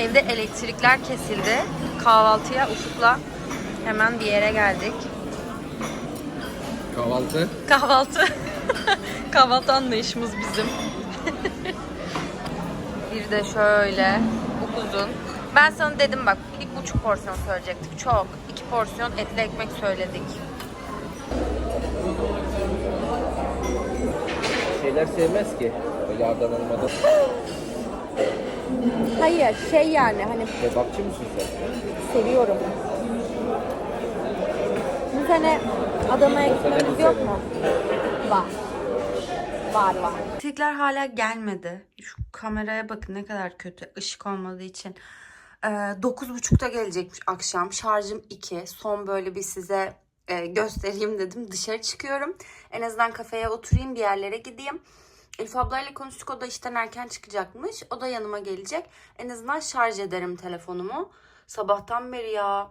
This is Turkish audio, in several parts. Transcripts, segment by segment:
Evde elektrikler kesildi. Kahvaltıya Ufuk'la hemen bir yere geldik. Kahvaltı. Kahvaltı. Kahvaltı anlayışımız bizim. bir de şöyle upuzun. Ben sana dedim bak bir buçuk porsiyon söyleyecektik. Çok. İki porsiyon etli ekmek söyledik. Şeyler sevmez ki. Yağdan olmadan. Hayır şey yani hani Kebapçı mısın sen? seviyorum. Bu sene Adana ekmeğimiz yok mu? Var. Var var. Elektrikler hala gelmedi. Şu kameraya bakın ne kadar kötü ışık olmadığı için. Ee, 9.30'da gelecekmiş akşam. Şarjım 2. Son böyle bir size e, göstereyim dedim. Dışarı çıkıyorum. En azından kafeye oturayım bir yerlere gideyim. Elif ablayla konuştuk. O da işten erken çıkacakmış. O da yanıma gelecek. En azından şarj ederim telefonumu. Sabahtan beri ya.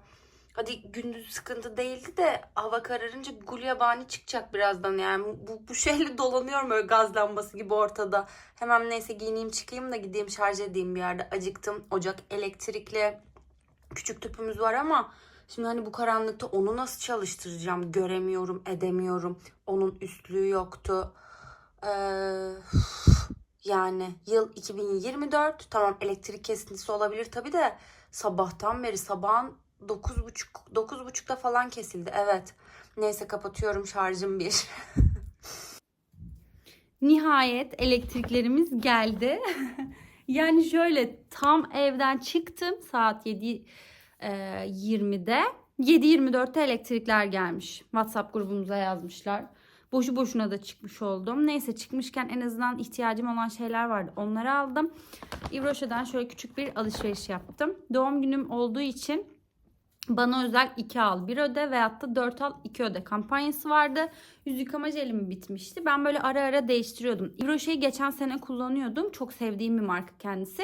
Hadi gündüz sıkıntı değildi de hava kararınca gulyabani çıkacak birazdan yani. Bu, bu şeyle dolanıyorum öyle gaz lambası gibi ortada. Hemen neyse giyineyim çıkayım da gideyim şarj edeyim bir yerde. Acıktım. Ocak elektrikli küçük tüpümüz var ama şimdi hani bu karanlıkta onu nasıl çalıştıracağım? Göremiyorum, edemiyorum. Onun üstlüğü yoktu. Yani yıl 2024. Tamam elektrik kesintisi olabilir tabii de sabahtan beri sabahın 9.30 9.30'da falan kesildi. Evet. Neyse kapatıyorum şarjım bir. Nihayet elektriklerimiz geldi. yani şöyle tam evden çıktım saat 7 e, 20'de. 7.24'te elektrikler gelmiş. WhatsApp grubumuza yazmışlar. Boşu boşuna da çıkmış oldum. Neyse çıkmışken en azından ihtiyacım olan şeyler vardı. Onları aldım. İvroşa'dan şöyle küçük bir alışveriş yaptım. Doğum günüm olduğu için bana özel 2 al 1 öde veyahut da 4 al 2 öde kampanyası vardı. Yüz yıkama jelim bitmişti. Ben böyle ara ara değiştiriyordum. Ivroşa'yı geçen sene kullanıyordum. Çok sevdiğim bir marka kendisi.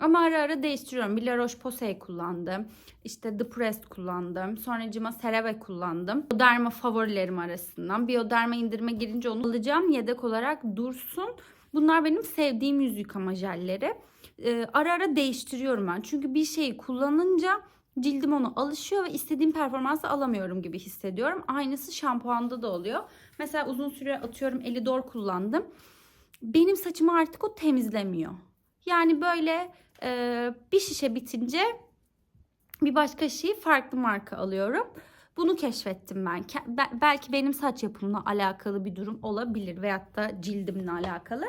Ama ara ara değiştiriyorum. Bir La Roche-Posay kullandım. İşte The Pressed kullandım. Sonracıma CeraVe kullandım. Bioderma favorilerim arasından. Bioderma indirime girince onu alacağım. Yedek olarak dursun. Bunlar benim sevdiğim yüz yıkama jelleri. Ee, ara ara değiştiriyorum ben. Çünkü bir şeyi kullanınca cildim ona alışıyor ve istediğim performansı alamıyorum gibi hissediyorum. Aynısı şampuanda da oluyor. Mesela uzun süre atıyorum Elidor kullandım. Benim saçımı artık o temizlemiyor. Yani böyle e, bir şişe bitince bir başka şeyi farklı marka alıyorum. Bunu keşfettim ben. Belki benim saç yapımla alakalı bir durum olabilir veyahut da cildimle alakalı.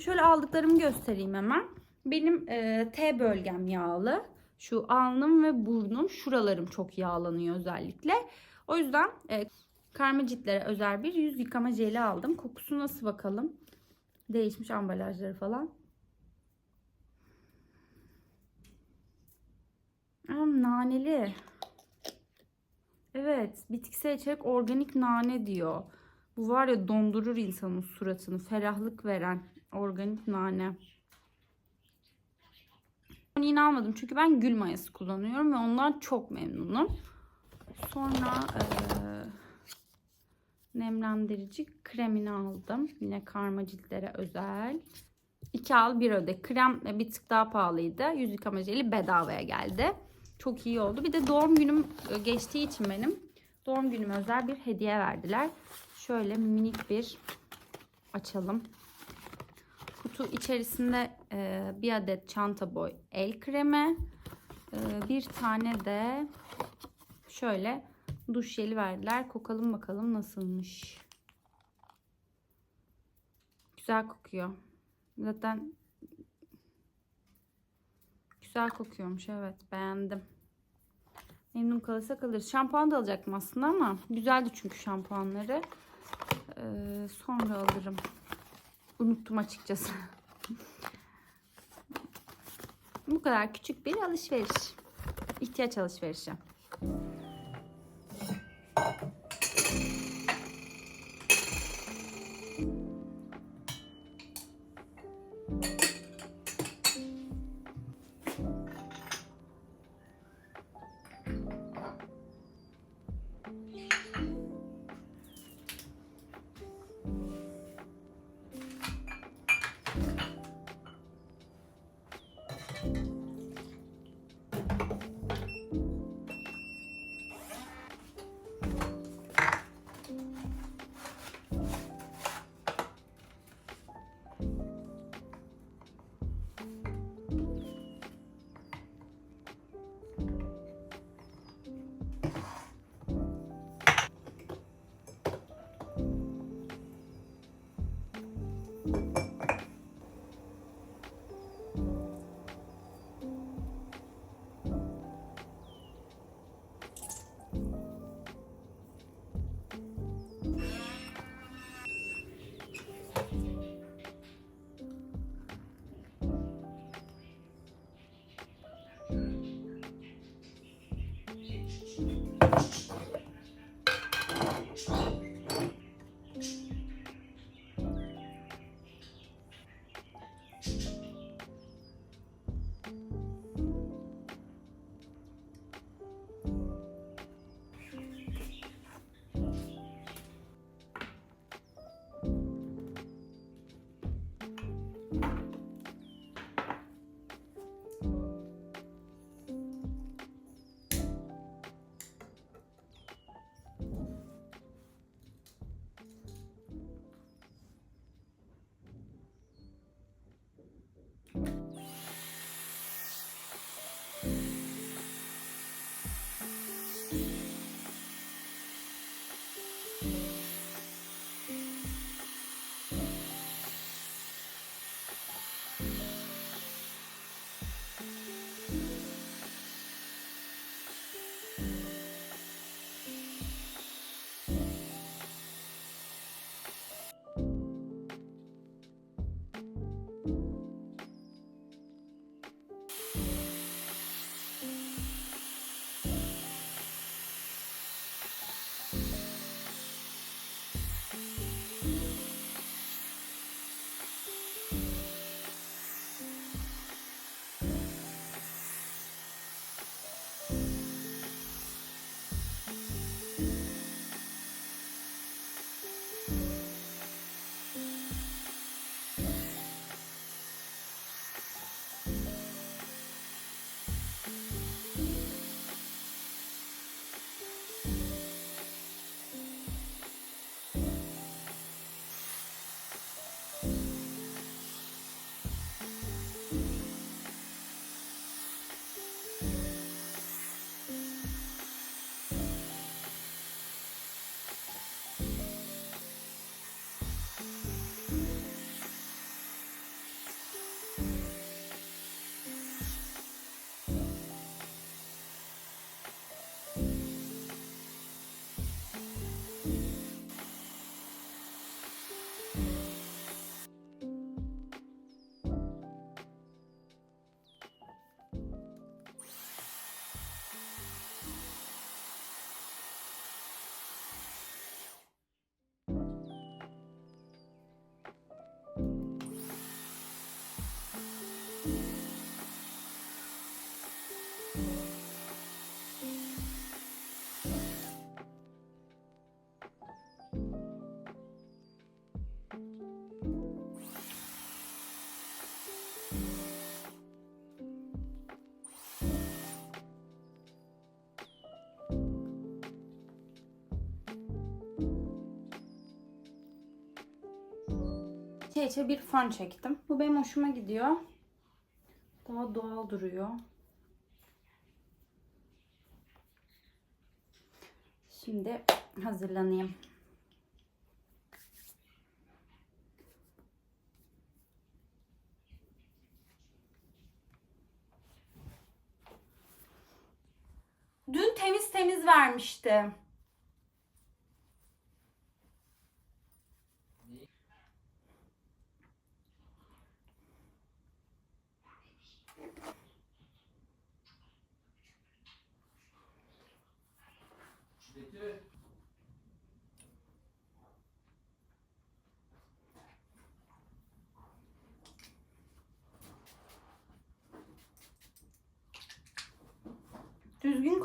Şöyle aldıklarımı göstereyim hemen. Benim e, T bölgem yağlı. Şu alnım ve burnum, şuralarım çok yağlanıyor özellikle. O yüzden e, karma ciltlere özel bir yüz yıkama jeli aldım. Kokusu nasıl bakalım? Değişmiş ambalajları falan. Aa, naneli. Evet, bitkisel içerik organik nane diyor. Bu var ya dondurur insanın suratını. Ferahlık veren organik nane. Onu yine almadım çünkü ben gül mayası kullanıyorum ve ondan çok memnunum. Sonra eee, nemlendirici kremini aldım. Yine karma ciltlere özel. 2 al 1 öde. Krem bir tık daha pahalıydı. Yüz yıkama jeli bedavaya geldi. Çok iyi oldu. Bir de doğum günüm e, geçtiği için benim doğum günüme özel bir hediye verdiler. Şöyle minik bir açalım. Kutu içerisinde e, bir adet çanta boy el kremi, e, bir tane de şöyle duş jeli verdiler. Kokalım bakalım nasılmış. Güzel kokuyor. Zaten güzel kokuyormuş evet beğendim. Memnun kalırsa kalır. Şampuan da alacaktım aslında ama güzeldi çünkü şampuanları. Ee, sonra alırım. Unuttum açıkçası. Bu kadar küçük bir alışveriş. İhtiyaç alışverişi. İçe içe bir fön çektim. Bu benim hoşuma gidiyor. Daha doğal duruyor. Şimdi hazırlanayım. Dün temiz temiz vermişti.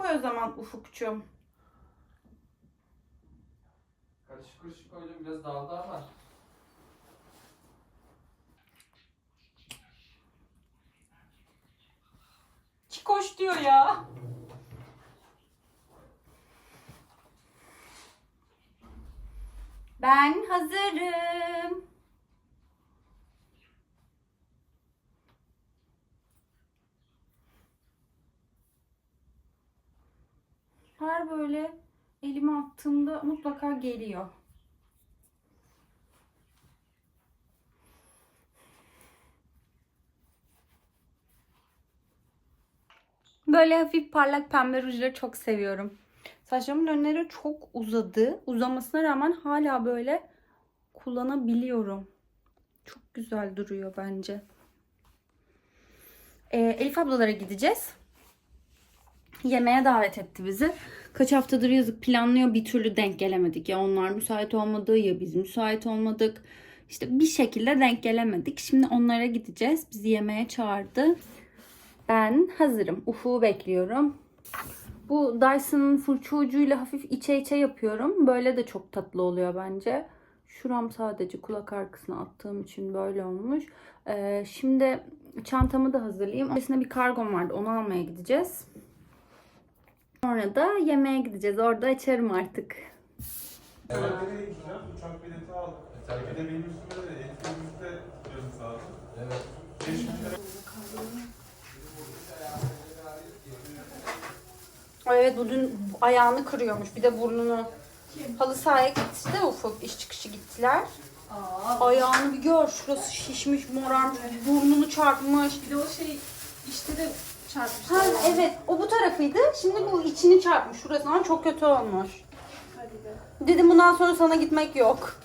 Koy o zaman Ufukçum. Karışık karışık koydum biraz dağıldı ama. Çikoş diyor ya. Ben hazırım. Her böyle elime attığımda mutlaka geliyor. Böyle hafif parlak pembe rujları çok seviyorum. Saçlarımın önleri çok uzadı. Uzamasına rağmen hala böyle kullanabiliyorum. Çok güzel duruyor bence. Ee, Elif ablalara gideceğiz. Yemeğe davet etti bizi. Kaç haftadır yazık planlıyor bir türlü denk gelemedik. Ya onlar müsait olmadı ya biz müsait olmadık. İşte bir şekilde denk gelemedik. Şimdi onlara gideceğiz. Bizi yemeğe çağırdı. Ben hazırım. Ufuk'u bekliyorum. Bu Dyson'ın fırça ucuyla hafif içe içe yapıyorum. Böyle de çok tatlı oluyor bence. Şuram sadece kulak arkasına attığım için böyle olmuş. Ee, şimdi çantamı da hazırlayayım. Öncesinde bir kargom vardı. Onu almaya gideceğiz. Sonra da yemeğe gideceğiz. Orada açarım artık. Gideceğim? Uçak bileti aldım. Bir de benim üstüme de etkinlikte yarım saat. Evet. 5 bin lira. Evet bu dün ayağını kırıyormuş. Bir de burnunu. Halı sahaya gitti de ufuk. iş çıkışı gittiler. Ayağını bir gör. Şurası şişmiş, morarmış. Burnunu çarpmış. Bir de o şey işte de çarpmış. Ha evet. O bu tarafıydı. Şimdi bu içini çarpmış. Şurası ama çok kötü olmuş. Hadi be. Dedim bundan sonra sana gitmek yok.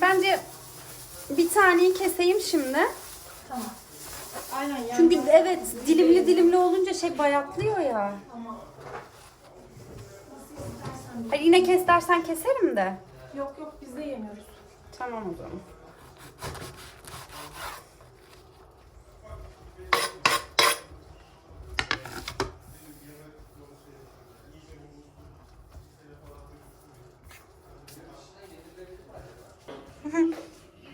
Bence bir taneyi keseyim şimdi. Tamam. Aynen yani. Çünkü evet dilimli dilimli olunca şey bayatlıyor ya. Hayır, yine kes dersen keserim de. Yok yok biz de yemiyoruz. Tamam o zaman.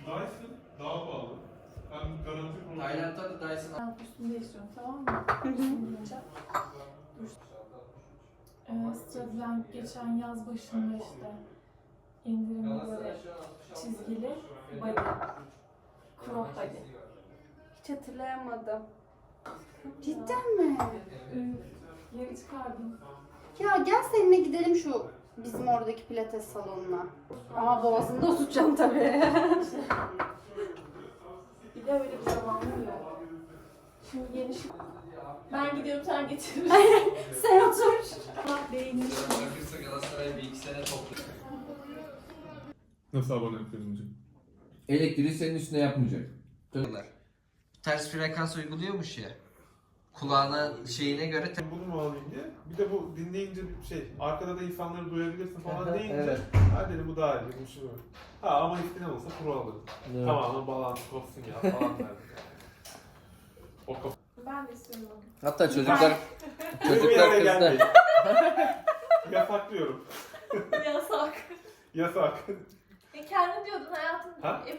Dyson daha pahalı. Hem garanti. Tayland'da da Dyson Ben üstünde istiyorum tamam mı? Üstünde. Dur. Ee, Stradlen geçen yaz başında işte indirimli böyle çizgili body. Crop body. Hiç hatırlayamadım. Cidden mi? Yeri çıkardım. Ya gel seninle gidelim şu bizim oradaki pilates salonuna. Ama boğazında tutacağım tabii. De öyle bir zamanım yok. Şimdi yeni şey... Ben gidiyorum sen getir. Sen otur. Beğenir. Bırakırsa Galatasaray bir iki sene toplu. Nasıl abone yapıyorsunuz? Elektriği senin üstüne yapmayacak. Ters frekans uyguluyormuş ya. Kulağına şeyine göre te- Bunu mu alayım diye. Bir de bu dinleyince bir şey, arkada da insanları duyabilirsin falan deyince, Evet. ha dedim bu daha iyi, bu şu böyle. Ha ama eskiden olsa pro alırım. Tamamen bağlantı kopsun ya falan derdim. O kapı. Ben de istiyorum. Hatta çocuklar Bir çocuklar yere kızdı. gelmeyin. Yasaklıyorum. Yasak. Yasak. E kendin diyordun hayatım. Ha? E,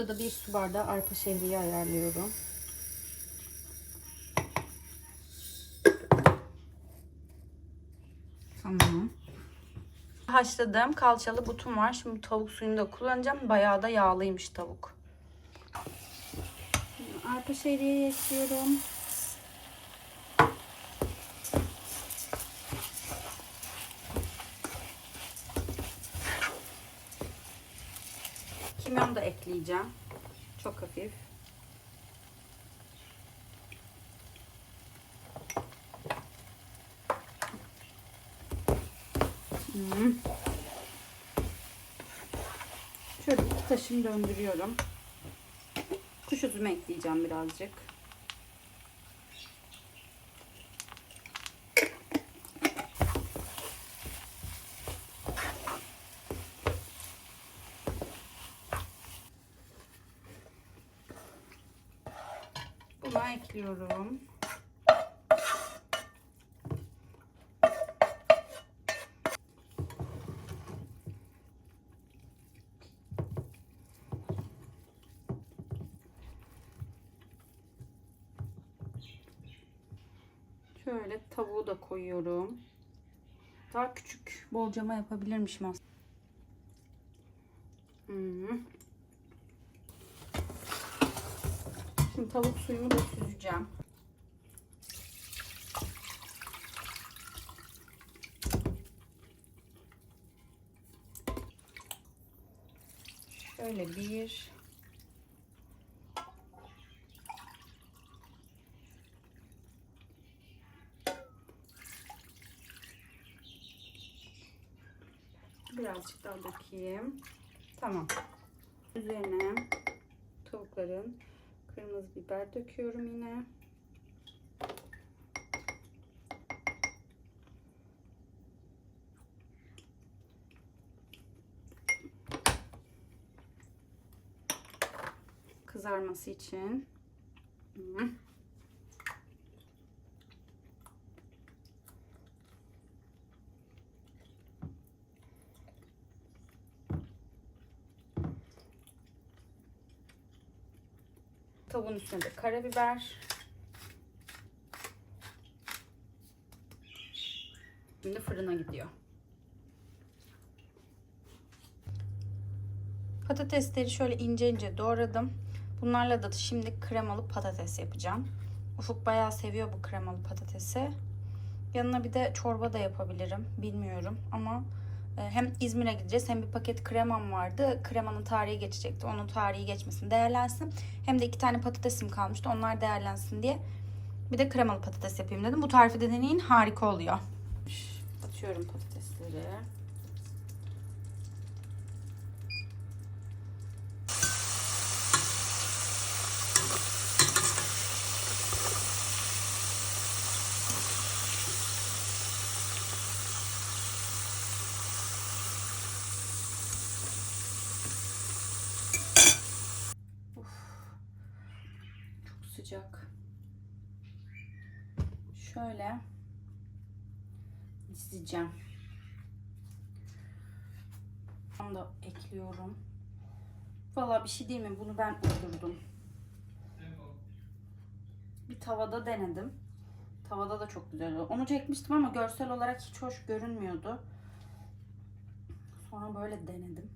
Burada da bir su bardağı arpa şehriye ayarlıyorum. Tamam. Haşladığım kalçalı butum var. Şimdi tavuk suyunu da kullanacağım. Bayağı da yağlıymış tavuk. Arpa şehriyeyi ekliyorum. Ekleyeceğim. Çok hafif. Hmm. Şöyle bir taşım döndürüyorum. Kuş üzümü ekleyeceğim birazcık. Bunu ekliyorum. Şöyle tavuğu da koyuyorum. Daha küçük bolcama yapabilirmişim aslında. Hmm. Şimdi tavuk suyumu da süzeceğim. Şöyle bir birazcık daha dökeyim. Tamam. Üzerine tavukların Kırmızı biber döküyorum yine. Kızarması için. Hı. Tavuğun üstüne de karabiber. Şimdi fırına gidiyor. Patatesleri şöyle ince ince doğradım. Bunlarla da şimdi kremalı patates yapacağım. Ufuk bayağı seviyor bu kremalı patatesi. Yanına bir de çorba da yapabilirim. Bilmiyorum ama hem İzmir'e gideceğiz hem bir paket kremam vardı. Kremanın tarihi geçecekti. Onun tarihi geçmesin değerlensin. Hem de iki tane patatesim kalmıştı. Onlar değerlensin diye. Bir de kremalı patates yapayım dedim. Bu tarifi de deneyin harika oluyor. Atıyorum patatesleri. Çok sıcak. Şöyle dizeceğim. Onu da ekliyorum. Valla bir şey değil mi? Bunu ben uydurdum. Bir tavada denedim. Tavada da çok güzel oldu. Onu çekmiştim ama görsel olarak hiç hoş görünmüyordu. Sonra böyle denedim.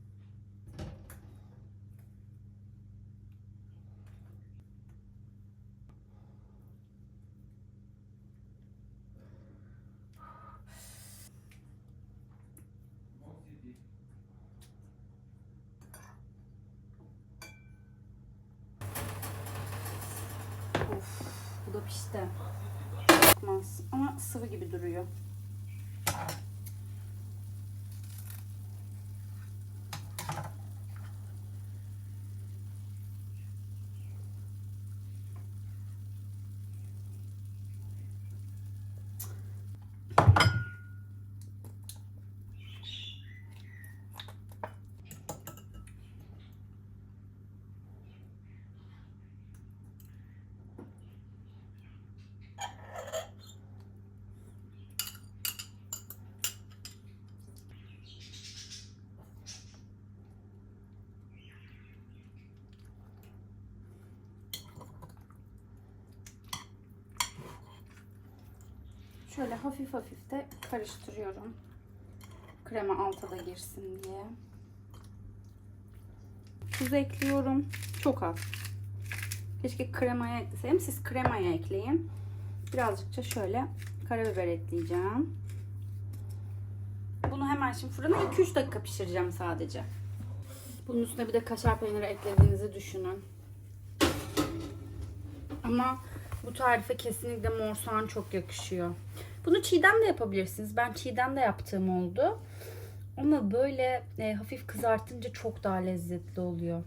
Of, bu da pişti. Ama sıvı gibi duruyor. Şöyle hafif hafif de karıştırıyorum. Krema alta da girsin diye. Tuz ekliyorum. Çok az. Keşke kremaya ekleseydim. Siz kremaya ekleyin. Birazcıkça şöyle karabiber ekleyeceğim. Bunu hemen şimdi fırına 2-3 dakika pişireceğim sadece. Bunun üstüne bir de kaşar peyniri eklediğinizi düşünün. Ama bu tarife kesinlikle mor soğan çok yakışıyor. Bunu çiğdem de yapabilirsiniz. Ben çiğdem de yaptığım oldu. Ama böyle e, hafif kızartınca çok daha lezzetli oluyor.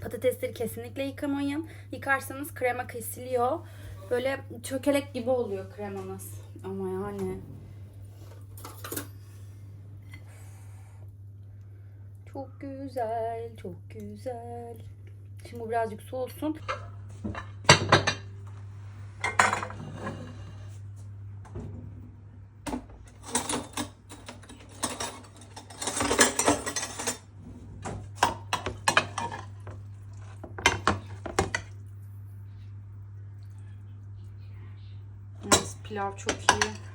Patatesleri kesinlikle yıkamayın. Yıkarsanız krema kesiliyor. Böyle çökelek gibi oluyor kremanız. Ama yani Çok güzel, çok güzel. Şimdi bu birazcık soğusun. Pilav çok iyi.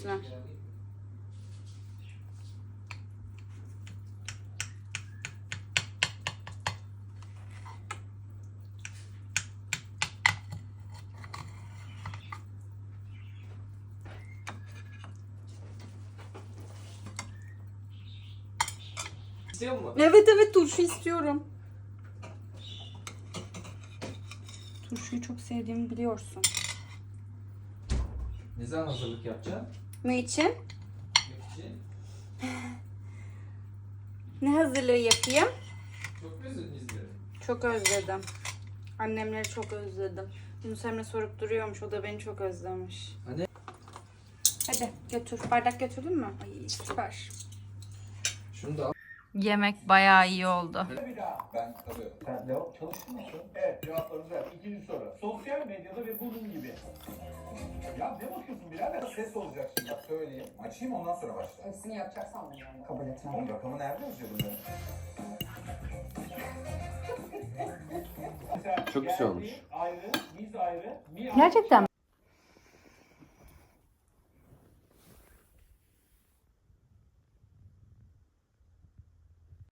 İstiyor musun? Evet evet turşu istiyorum. Turşuyu çok sevdiğimi biliyorsun. Ne zaman hazırlık yapacaksın? Ne için? Ne hazırlığı yapayım? Çok özledin İzmir'i. Çok özledim. Annemleri çok özledim. Yunus Emre sorup duruyormuş. O da beni çok özlemiş. Anne. Hadi götür. Bardak götürdün mü? Ay süper. Şunu da al. Yemek bayağı iyi oldu. Ben tabii. Sen devam çalıştın mı? Evet cevaplarınız ver. İkinci soru. Sosyal medyada ve bunun gibi. Ya ne bakıyorsun birader? Ses olacak şimdi bak söyleyeyim. Açayım ondan sonra başla. Hepsini yapacaksan bunu yani kabul etmem. Oğlum rakamı nerede yazıyor bunları? Mesela Çok güzel geldi, olmuş. Ayrı, biz ayrı, bir Gerçekten mi?